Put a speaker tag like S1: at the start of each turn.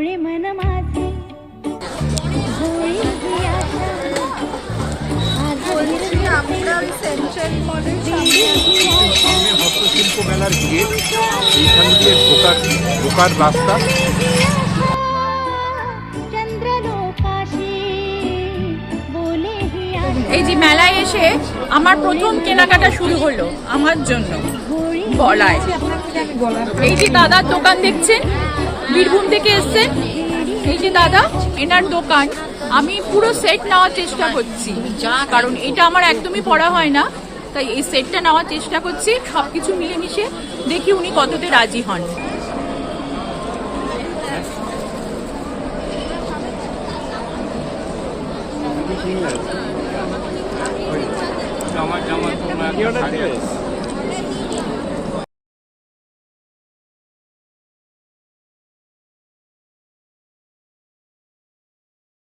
S1: गोळे मन माझे गोळी ही आशा आज
S2: বলছি আমরা ওই সেন্ট্রাল মলের সামনে আছি।
S3: সামনে হস্তশিল্প মেলার গেট এইখান দিয়ে ঢোকার ঢোকার রাস্তা
S1: चंद्रलोकाशी बोले ही आशा
S4: এই যে মেলায় এসে আমার প্রথম কেনাকাটা শুরু হলো আমার জন্য
S1: गोळी
S4: বলায় এই যে দাদার দোকান দেখছেন বীরভূম থেকে এসছেন। এই যে দাদা এনার দোকান আমি পুরো সেট নেওয়ার চেষ্টা করছি। কারণ এটা আমার একদমই পড়া হয় না। তাই এই সেটটা নেওয়ার চেষ্টা করছি সব কিছু মিলেমিশে দেখি উনি কততে রাজি হন।
S3: জামা